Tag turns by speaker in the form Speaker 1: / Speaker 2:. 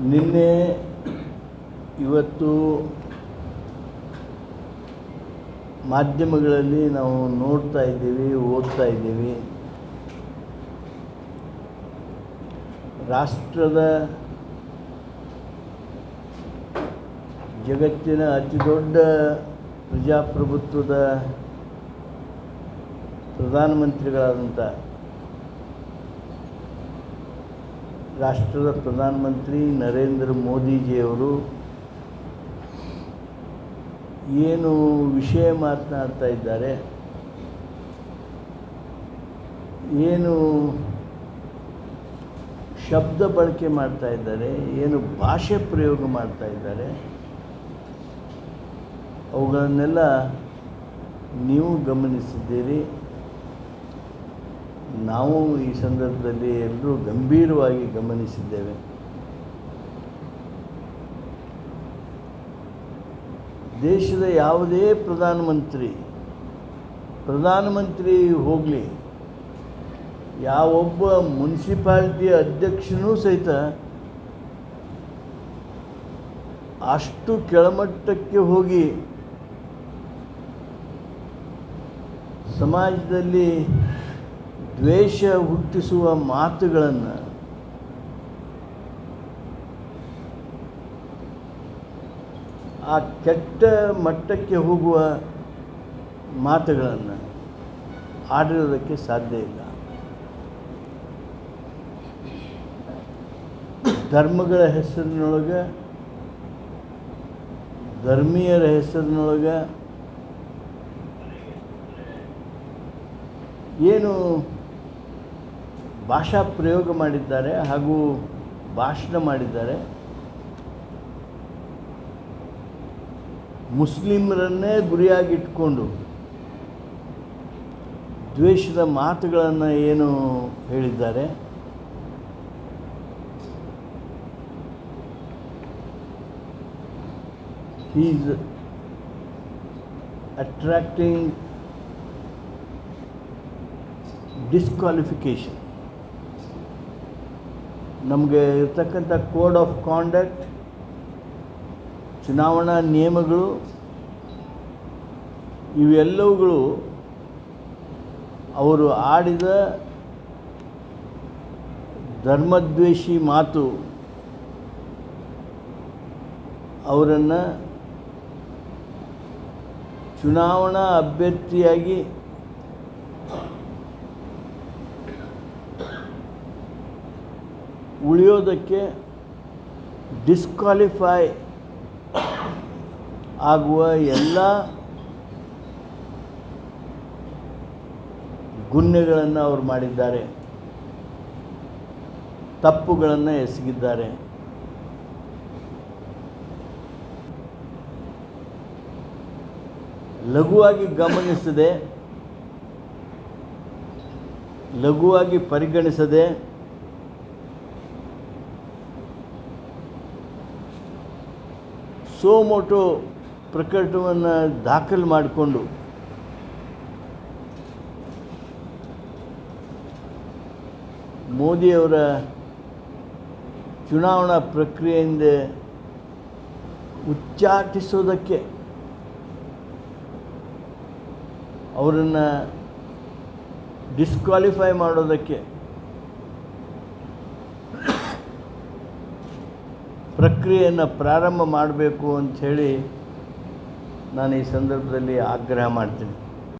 Speaker 1: ನಿನ್ನೆ ಇವತ್ತು ಮಾಧ್ಯಮಗಳಲ್ಲಿ ನಾವು ನೋಡ್ತಾ ಇದ್ದೀವಿ ಓದ್ತಾ ಇದ್ದೀವಿ. ರಾಷ್ಟ್ರದ ಜಗತ್ತಿನ ಅತಿ ದೊಡ್ಡ ಪ್ರಜಾಪ್ರಭುತ್ವದ ಪ್ರಧಾನಮಂತ್ರಿಗಳಾದಂಥ ರಾಷ್ಟ್ರದ ಪ್ರಧಾನಮಂತ್ರಿ ನರೇಂದ್ರ ಮೋದಿಜಿಯವರು ಏನು ವಿಷಯ ಮಾತನಾಡ್ತಾ ಇದ್ದಾರೆ, ಏನು ಶಬ್ದ ಬಳಕೆ ಮಾಡ್ತಾ ಇದ್ದಾರೆ, ಏನು ಭಾಷೆ ಪ್ರಯೋಗ ಮಾಡ್ತಾ ಇದ್ದಾರೆ, ಅವುಗಳನ್ನೆಲ್ಲ ನೀವು ಗಮನಿಸಿದ್ದೀರಿ. ನಾವು ಈ ಸಂದರ್ಭದಲ್ಲಿ ಎಲ್ಲರೂ ಗಂಭೀರವಾಗಿ ಗಮನಿಸಿದ್ದೇವೆ. ದೇಶದ ಯಾವುದೇ ಪ್ರಧಾನಮಂತ್ರಿ ಪ್ರಧಾನಮಂತ್ರಿ ಹೋಗಲಿ, ಯಾವೊಬ್ಬ ಮುನ್ಸಿಪಾಲ್ಟಿ ಅಧ್ಯಕ್ಷನೂ ಸಹಿತ ಅಷ್ಟು ಕೆಳಮಟ್ಟಕ್ಕೆ ಹೋಗಿ ಸಮಾಜದಲ್ಲಿ ದ್ವೇಷ ಹುಟ್ಟಿಸುವ ಮಾತುಗಳನ್ನು ಆ ಕೆಟ್ಟ ಮಟ್ಟಕ್ಕೆ ಹೋಗುವ ಮಾತುಗಳನ್ನು ಆಡಿರೋದಕ್ಕೆ ಸಾಧ್ಯ ಇಲ್ಲ. ಧರ್ಮಗಳ ಹೆಸರಿನೊಳಗೆ, ಧರ್ಮೀಯರ ಹೆಸರಿನೊಳಗೆ ಏನು ಭಾಷಾ ಪ್ರಯೋಗ ಮಾಡಿದ್ದಾರೆ ಹಾಗೂ ಭಾಷಣ ಮಾಡಿದ್ದಾರೆ. ಮುಸ್ಲಿಮರನ್ನೇ ಗುರಿಯಾಗಿಟ್ಕೊಂಡು ದ್ವೇಷದ ಮಾತುಗಳನ್ನು ಏನು ಹೇಳಿದ್ದಾರೆ. ಈಸ್ ಅಟ್ರಾಕ್ಟಿಂಗ್ ಡಿಸ್ಕ್ವಾಲಿಫಿಕೇಷನ್ ನಮಗೆ ಇರ್ತಕ್ಕಂಥ ಕೋಡ್ ಆಫ್ ಕಾಂಡಕ್ಟ್, ಚುನಾವಣಾ ನಿಯಮಗಳು, ಇವೆಲ್ಲವುಗಳು ಅವರು ಆಡಿದ ಧರ್ಮದ್ವೇಷಿ ಮಾತು ಅವರನ್ನು ಚುನಾವಣಾ ಅಭ್ಯರ್ಥಿಯಾಗಿ ಉಳಿಯೋದಕ್ಕೆ ಡಿಸ್ಕ್ವಾಲಿಫೈ ಆಗುವ ಎಲ್ಲ ಗುನ್ನೆಗಳನ್ನು ಅವರು ಮಾಡಿದ್ದಾರೆ. ತಪ್ಪುಗಳನ್ನು ಎಸಗಿದ್ದಾರೆ. ಲಘುವಾಗಿ ಗಮನಿಸದೆ ಲಘುವಾಗಿ ಪರಿಗಣಿಸದೆ ಸೋಮೋಟೋ ಪ್ರಕರಣವನ್ನು ದಾಖಲು ಮಾಡಿಕೊಂಡು ಮೋದಿಯವರ ಚುನಾವಣಾ ಪ್ರಕ್ರಿಯೆಯಿಂದ ಉಚ್ಚಾಟಿಸೋದಕ್ಕೆ ಅವರನ್ನು ಡಿಸ್ಕ್ವಾಲಿಫೈ ಮಾಡೋದಕ್ಕೆ ಪ್ರಕ್ರಿಯೆಯನ್ನು ಪ್ರಾರಂಭ ಮಾಡಬೇಕು ಅಂಥೇಳಿ ನಾನು ಈ ಸಂದರ್ಭದಲ್ಲಿ ಆಗ್ರಹ ಮಾಡ್ತೀನಿ.